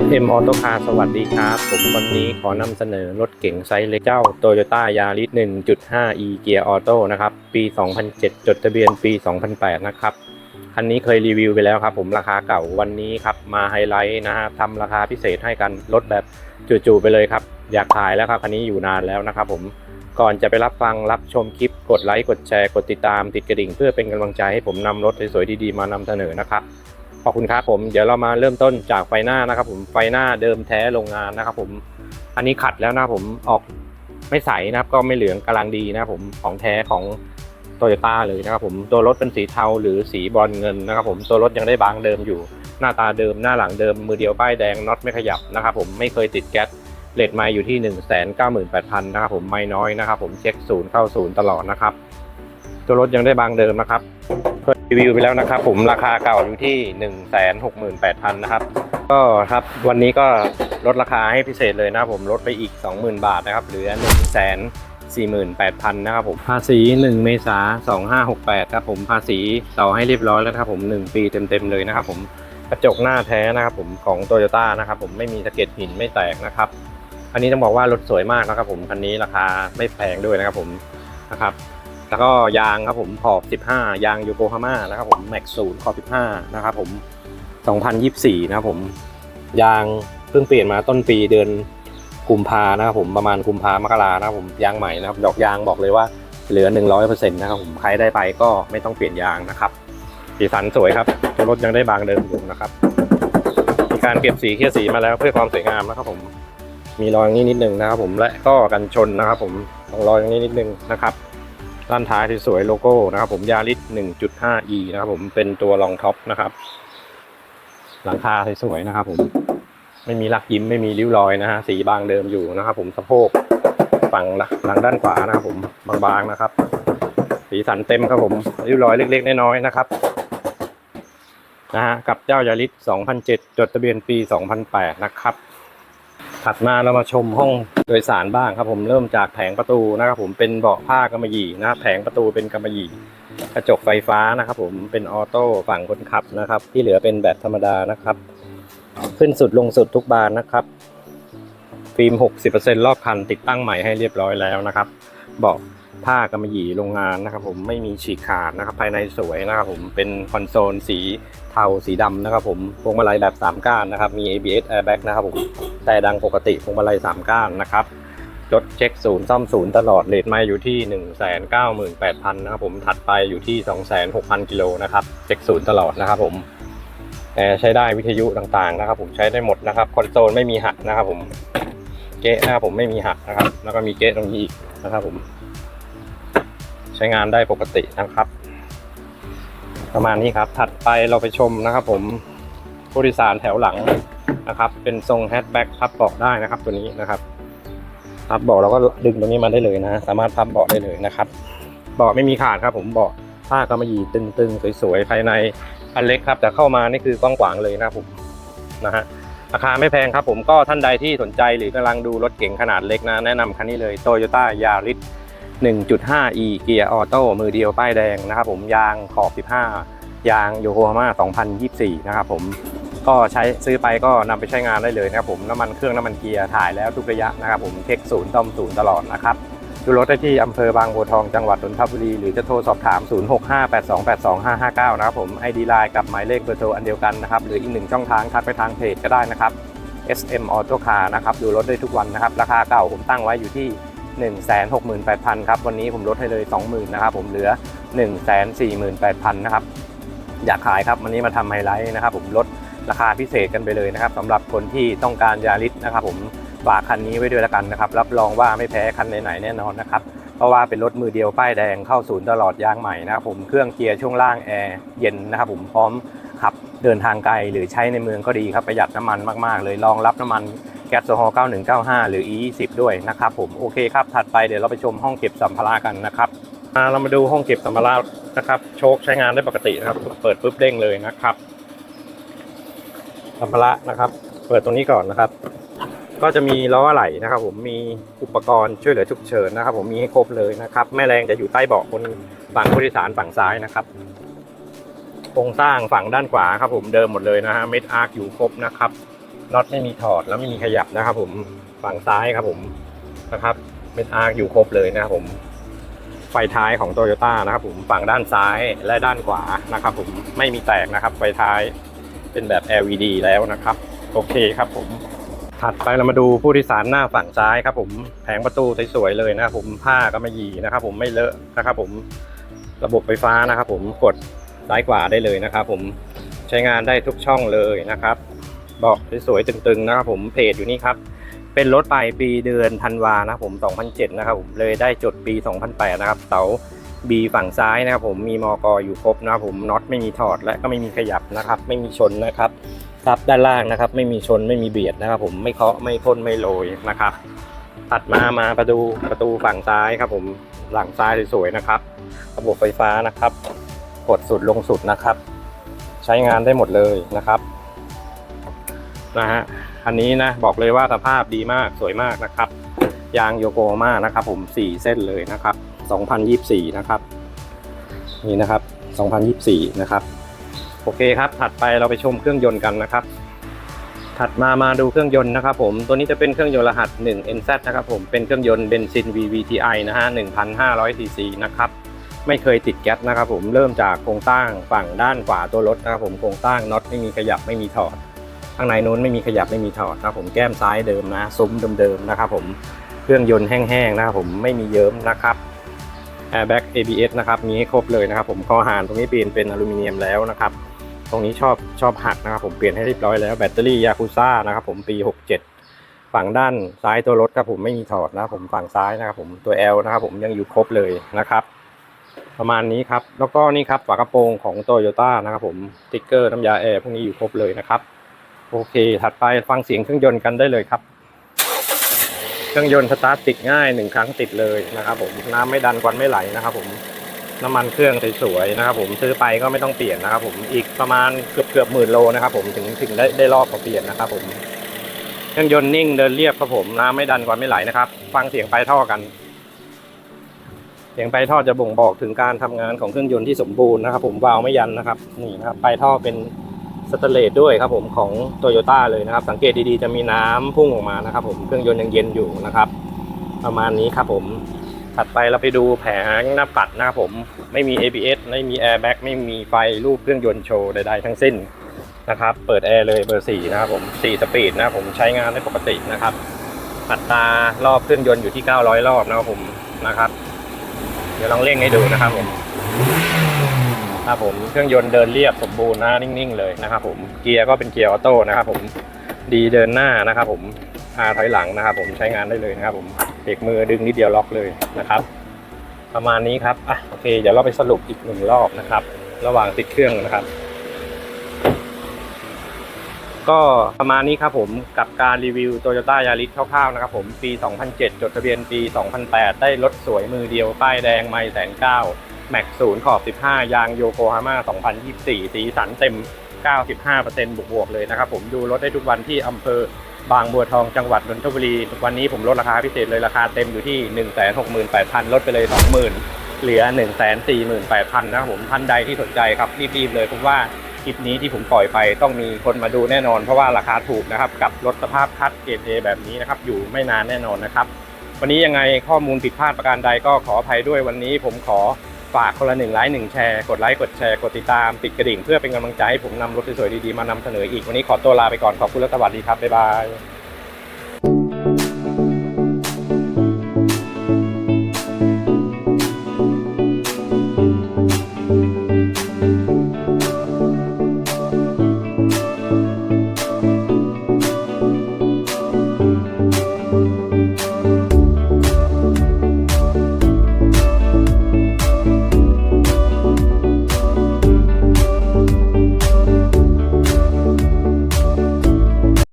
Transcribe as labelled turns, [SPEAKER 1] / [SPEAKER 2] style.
[SPEAKER 1] SM Auto Car สวัสดีครับ ผมวันนี้ขอนำเสนอรถเก๋งไซส์เล็กเจ้า Toyota Yaris 1.5e เกียร์ออโต้นะครับ ปี 2007 จดทะเบียนปี 2008 นะครับ คันนี้เคยรีวิวไปแล้วครับ ผมราคาเก่าวันนี้ครับ มาไฮไลท์นะฮะทำราคาพิเศษให้กันลดแบบจู่ๆไปเลยครับ อยากขายแล้วครับ คันนี้อยู่นานแล้วนะครับผมก่อนจะไปรับฟังรับชมคลิปกดไลค์กดแชร์กดติดตามติดกระดิ่ง เพื่อเป็นกำลังใจให้ผมนำรถสวยๆดีๆมานำเสนอนะครับ ขอบคุณครับผมเดี๋ยวเรามาเริ่มต้นจากไฟหน้านะครับ ผมไฟหน้าเดิมแท้โรงงานนะครับ ผมอันนี้ขัดแล้วนะผมออกไม่ใสนะครับ ก็ไม่เหลืองกำลังดีนะครับ ผมของแท้ของโตโยต้าเลยนะครับผมตัวรถเป็นสีเทาหรือสีบอนเงินนะครับ ผมตัวรถยังได้บางเดิมอยู่ หน้าตาเดิมหน้าหลังเดิมมือเดียวป้ายแดงน็อตไม่ขยับนะครับผมไม่เคยติดแก๊สเลทไมล์อยู่ที่ 1 9 8 0 0 0นะครับผมไม่น้อยนะครับผมเช็คศูนย์เข้าศูนย์ตลอดนะครับ ตัวรถยังได้บางเดิมนะครับเคยรีวิวไปแล้วนะครับ ผมราคาเก่าอยู่ที่ 1 6 8 0 0 0นะครับก็ครับวันนี้ก็ลดราคาให้พิเศษเลยนะครับผมลดไปอีก 20,000 บาทนะครับเหลือ 1 4 8 0 0 0นะครับผมภาษี 1 เมษา2568ครับผมภาษีต่อให้เรียบร้อยแล้วครับผม 1 ปีเต็มๆเลยนะครับผมกระจกหน้าแท้นะครับผมของโตโยต้านะครับผมไม่มีสะเก็ดหินไม่แตกนะครับอันนี้ต้องบอกว่ารถสวยมากนะครับผมคันนี้ราคาไม่แพงด้วยนะครับผมนะครับ แล้วก็ยางครับผมขอบ 15 ยางโยโกฮาม่านะครับผมแม็กซูนขอบ 15 นะครับผม 2024 นะครับผม ยางเพิ่งเปลี่ยนมาต้นปีเดือนกุมภานะครับผมประมาณกุมภามกรานะครับผมยางใหม่นะครับ ดอกยางบอกเลยว่าเหลือ 100%นะครับผมใครได้ไปก็ไม่ต้องเปลี่ยนยางนะครับสีสันสวยครับตัวรถยังได้บางเดิมอยู่นะครับมีการเก็บสีเคลียร์สีมาแล้วเพื่อความสวยงามนะครับผมมีรอยนี้นิดนึงนะครับผมและก็กันชนนะครับผมตรงรอยนี้นิดนึงนะครับ ด้านท้ายที่สวยโลโก้นะครับผมยาริส 1.5e นะครับผมเป็นตัวรองท็อปนะครับ หลังคาสวยๆนะครับผมไม่มีลักยิ้มไม่มีริ้วรอยนะฮะสีบางเดิมอยู่นะครับผมสะโพกฝั่งหลังด้านขวานะครับผมบางๆนะครับ สีสันเต็มครับผมริ้วรอยเล็ก ๆ น้อยๆนะครับนะฮะกับเจ้ายาริส 2007 จดทะเบียนปี 2008 นะครับ ถัดมาเรามาชมห้องโดยสารบ้างครับ ผมเริ่มจากแผงประตูนะครับ ผมเป็นเบาะผ้ากำมะหยี่นะแผงประตูเป็นกำมะหยี่กระจกไฟฟ้านะครับ ผมเป็นออโต้ฝั่งคนขับนะครับ ที่เหลือเป็นแบบธรรมดานะครับ ขึ้นสุดลงสุดทุกบานนะครับฟิล์ม 60%รอบคันติดตั้งใหม่ให้เรียบร้อยแล้วนะครับ เบาะ ผ้ากำมะหยี่โรงงานนะครับผมไม่มีฉีกขาดนะครับภายในสวยนะครับผมเป็นคอนโซลสีเทาสีดำนะครับผมพวงมาลัยแบบ 3 ก้านนะครับมี ABS airbag นะครับผมแต่ดังปกติพวงมาลัย 3 ก้านนะครับรถเช็คศูนย์ซ่อมศูนย์ตลอดเลทไมาอยู่ที่ 198,000นะครับผมถัดไปอยู่ที่ 26,000กิโลนะครับเช็คศูนย์ตลอดนะครับผมแอร์ใช้ได้วิทยุต่างๆนะครับผมใช้ได้หมดนะครับคอนโซลไม่มีหักนะครับผมเก๊ะนะครับผมไม่มีหักนะครับ แล้วก็มีเก๊ะตรงนี้อีกนะครับผม ช้งานได้ปกตินะครับ ประมาณนี้ครับ ถัดไปเราไปชมนะครับ ผมผู้โดยสารแถวหลังนะครับ เป็นทรงแฮชแบ็กพับเบาะได้นะครับ ตัวนี้นะครับพับเบาะเราก็ดึงตรงนี้มาได้เลยนะ สามารถพับเบาะได้เลยนะครับเบาะไม่มีขาดครับ ผมเบาะผ้ากำมะหยี่ตึงๆสวยๆภายในอันเล็กครับ แต่เข้ามานี่คือกว้างขวางเลยนะครับผมนะฮะราคาไม่แพงครับผมก็ท่านใดที่สนใจหรือกำลังดูรถเก๋งขนาดเล็กนะ แนะนำคันนี้เลย Toyota Yaris 1.5e เกียร์ออโต้มือเดียวป้ายแดงนะครับผมยางขอบ 15 ยางโยโกฮาม่า2024 นะครับผมก็ใช้ซื้อไปก็นำไปใช้งานได้เลยนะครับผมน้ำมันเครื่องน้ำมันเกียร์ถ่ายแล้วทุกระยะนะครับผมเช็คศูนย์ต้อมศูนย์ตลอดนะครับดูรถได้ที่อำเภอบางบัวทองจังหวัดนนทบุรี หรือจะโทรสอบถาม 0658282559 นะครับผม ID Line กับหมายเลขเบอร์โทรอันเดียวกันนะครับ หรืออีกหนึ่งช่องทางทักไปทางเพจก็ได้นะครับ SM Auto Car นะครับ ดูรถได้ทุกวันนะครับ ราคาเก่าผมตั้งไว้อยู่ที่ 168,000ครับวันนี้ผมลดให้เลย 20,000นะครับผมเหลือ 148,000นะครับอยากขายครับวันนี้มาทำไฮไลท์นะครับผมลดราคาพิเศษกันไปเลยนะครับสำหรับคนที่ต้องการยาริสนะครับผมฝากคันนี้ไว้ด้วยล้วกันนะครับรับรองว่าไม่แพ้คันไหนๆแน่นอนนะครับเพราะว่าเป็นรถมือเดียวป้ายแดงเข้าศูนย์ตลอดยางใหม่นะครับผมเครื่องเกียร์ช่วงล่างแอร์เย็นนะครับผมพร้อมขับเดินทางไกลหรือใช้ในเมืองก็ดีครับประหยัดน้ำมันมากๆ เลยรองรับน้ำมัน แก๊สโซฮอล์9195 หรือ E20 ด้วยนะครับผมโอเคครับ ถัดไปเดี๋ยวเราไปชมห้องเก็บสัมภาระกันนะครับอ่าเรามาดูห้องเก็บสัมภาระนะครับ โชคใช้งานได้ปกตินะครับ เปิดปุ๊บเด้งเลยนะครับสัมภาระนะครับ เปิดตรงนี้ก่อนนะครับ ก็จะมีล้ออะไหล่นะครับ ผมมีอุปกรณ์ช่วยเหลือฉุกเฉินนะครับ ผมมีให้ครบเลยนะครับ แม่แรงจะอยู่ใต้เบาะคนฝั่งผู้โดยสารฝั่งซ้ายนะครับโครงสร้างฝั่งด้านขวาครับผมเดิมหมดเลยนะฮะเม็ดอาร์คอยู่ครบนะครับ น็อตไม่มีถอดแล้วไม่มีขยับนะครับ ผมฝั่งซ้ายครับผมนะครับเป็นอาร์อยู่ครบเลยนะครับผมไฟท้ายของโตโยต้านะครับ ผมฝั่งด้านซ้ายและด้านขวานะครับ ผมไม่มีแตกนะครับ ไฟท้ายเป็นแบบ LED แล้วนะครับ โอเคครับผมถัดไปเรามาดูผู้โดยสารหน้าฝั่งซ้ายครับ ผมแผงประตูสวยๆเลยนะครับ ผมผ้าก็ไม่หยีนะครับ ผมไม่เลอะนะครับ ผมระบบไฟฟ้านะครับ ผมกดซ้ายขวาได้เลยนะครับ ผมใช้งานได้ทุกช่องเลยนะครับ บอกสวยๆตึงๆนะครับผมเพจอยู่นี่ครับ เป็นรถไปปีเดือนธันวานะครับผม2007นะครับผมเลยได้จดปี 2008นะครับเสา B ฝั่งซ้ายนะครับผมมีมอกออยู่ครบนะครับผมน็อตไม่มีถอดและก็ไม่มีขยับนะครับ ไม่มีชนนะครับครับด้านล่างนะครับ ไม่มีชนไม่มีเบียดนะครับ ผมไม่เคาะไม่พ่นไม่โรยนะครับถัดมามาประตูประตูฝั่งซ้ายครับ ผมหลังซ้ายสวยๆนะครับ ระบบไฟฟ้านะครับ กดสุดลงสุดนะครับ ใช้งานได้หมดเลยนะครับ นะฮะอันนี้นะบอกเลยว่าสภาพดีมากสวยมากนะครับ ยางโยโกมานะครับผม 4 เส้นเลยนะครับ 2024 นะครับ นี่นะครับ 2024 นะครับ โอเคครับ ถัดไปเราไปชมเครื่องยนต์กันนะครับ ถัดมามาดูเครื่องยนต์นะครับผมตัวนี้จะเป็นเครื่องยนต์รหัส 1 NZ นะครับผมเป็นเครื่องยนต์เบนซิน VVTi นะฮะ1,500 cc นะครับไม่เคยติดแก๊สนะครับผมเริ่มจากโครงสร้างฝั่งด้านขวาตัวรถนะครับผมโครงสร้างน็อตไม่มีขยับไม่มีถอด ข้างในนู้นไม่มีขยับไม่มีถอดนะครับผมแก้มซ้ายเดิมนะซุ้มเดิมๆนะครับผมเครื่องยนต์แห้งๆนะครับผมไม่มีเยิ้มนะครับ Airbag ABS นะครับมีให้ครบเลยนะครับผมคอหานตรงนี้เปลี่ยนเป็นอลูมิเนียมแล้วนะครับตรงนี้ชอบชอบหักนะครับผมเปลี่ยนให้เรียบร้อยแล้วแบตเตอรี่ยาคุซ่านะครับผมปี 67 ฝั่งด้านซ้ายตัวรถครับผมไม่มีถอดนะครับผมฝั่งซ้ายนะครับผมตัว L นะครับผมยังอยู่ครบเลยนะครับประมาณนี้ครับ แล้วก็นี่ครับฝากระโปรงของโตโยต้านะครับผมติ๊กเกอร์น้ำยาแอร์พวกนี้อยู่ครบเลยนะครับ โอเค ถัดไปฟังเสียงเครื่องยนต์กันได้เลยครับ เครื่องยนต์สตาร์ทติดง่ายหนึ่งครั้งติดเลยนะครับ ผมน้ำไม่ดันควันไม่ไหลนะครับผมน้ำมันเครื่องสวยๆนะครับ ผมซื้อไปก็ไม่ต้องเปลี่ยนนะครับ ผมอีกประมาณเกือบเกือบหมื่นโลนะครับ ผมถึงถึงได้ได้รอบมาเปลี่ยนนะครับ ผม เครื่องยนต์นิ่งเดินเรียบครับผมน้ำไม่ดันควันไม่ไหลนะครับ ฟังเสียงปลายท่อกัน เสียงปลายท่อจะบ่งบอกถึงการทำงานของเครื่องยนต์ที่สมบูรณ์นะครับ ผมวาล์วไม่ยันนะครับ นี่นะครับปลายท่อเป็น สเตเลสด้วยครับผมของโตโยต้าเลยนะครับ สังเกตดีๆจะมีน้ำพุ่งออกมานะครับ ผมเครื่องยนต์ยังเย็นอยู่นะครับ ประมาณนี้ครับผมถัดไปเราไปดูแผงหน้าปัดนะครับผมไม่มี ABS ไม่มี airbag ไม่มีไฟรูปเครื่องยนต์โชว์ใดๆทั้งสิ้นนะครับเปิดแอร์เลยเบอร์4นะครับผม4สปีดนะผมใช้งานได้ปกตินะครับอัตรารอบเครื่องยนต์อยู่ที่ 900 รอบนะครับผมนะครับ เดี๋ยวลองเร่งให้ดูนะครับผม ครับผมเครื่องยนต์เดินเรียบสมบูรณ์นะนิ่งๆเลยนะครับผมเกียร์ก็เป็นเกียร์ออโต้นะครับผมดีเดินหน้านะครับผมอาถอยหลังนะครับผมใช้งานได้เลยนะครับผมเบรกมือดึงนิดเดียวล็อกเลยนะครับ ประมาณนี้ครับอะโอเค เดี๋ยวเราไปสรุปอีกหนึ่งรอบนะครับ ระหว่างติดเครื่องนะครับ ก็ประมาณนี้ครับผมกับการรีวิว Toyota Yaris คร่าวๆนะครับผมปี 2007 จดทะเบียนปี 2008 ได้รถสวยมือเดียวป้ายแดงไม่แสนเก้า แม็กศูนย์ขอบ 15 ยางโยโกฮาม่า 2024 สีสันเต็ม 95%บวกบวกๆเลยนะครับผมดูรถได้ทุกวันที่อำเภอบางบัวทองจังหวัดนนทบุรี วันนี้ผมลดราคาพิเศษเลยราคาเต็มอยู่ที่ 168,000 ลดไปเลย 20,000 เหลือ 148,000 นะครับผมท่านใดที่สนใจครับรีบๆเลยเพราะว่าคลิปนี้ที่ผมปล่อยไปต้องมีคนมาดูแน่นอน เพราะว่าราคาถูกนะครับกับรถสภาพคัดเกรดเอแบบนี้นะครับอยู่ไม่นานแน่นอนนะครับ วันนี้ยังไงข้อมูลผิดพลาดประการใดก็ขออภัยด้วยวันนี้ผมขอ ฝากคนละหนึ่งไลค์หนึ่งแชร์ กดไลค์กดแชร์กดติดตามติดกระดิ่งเพื่อเป็นกำลังใจให้ผมนำรถสวยๆดีๆมานำเสนออีกวันนี้ขอตัวลาไปก่อนขอบคุณและสวัสดีครับบ๊ายบาย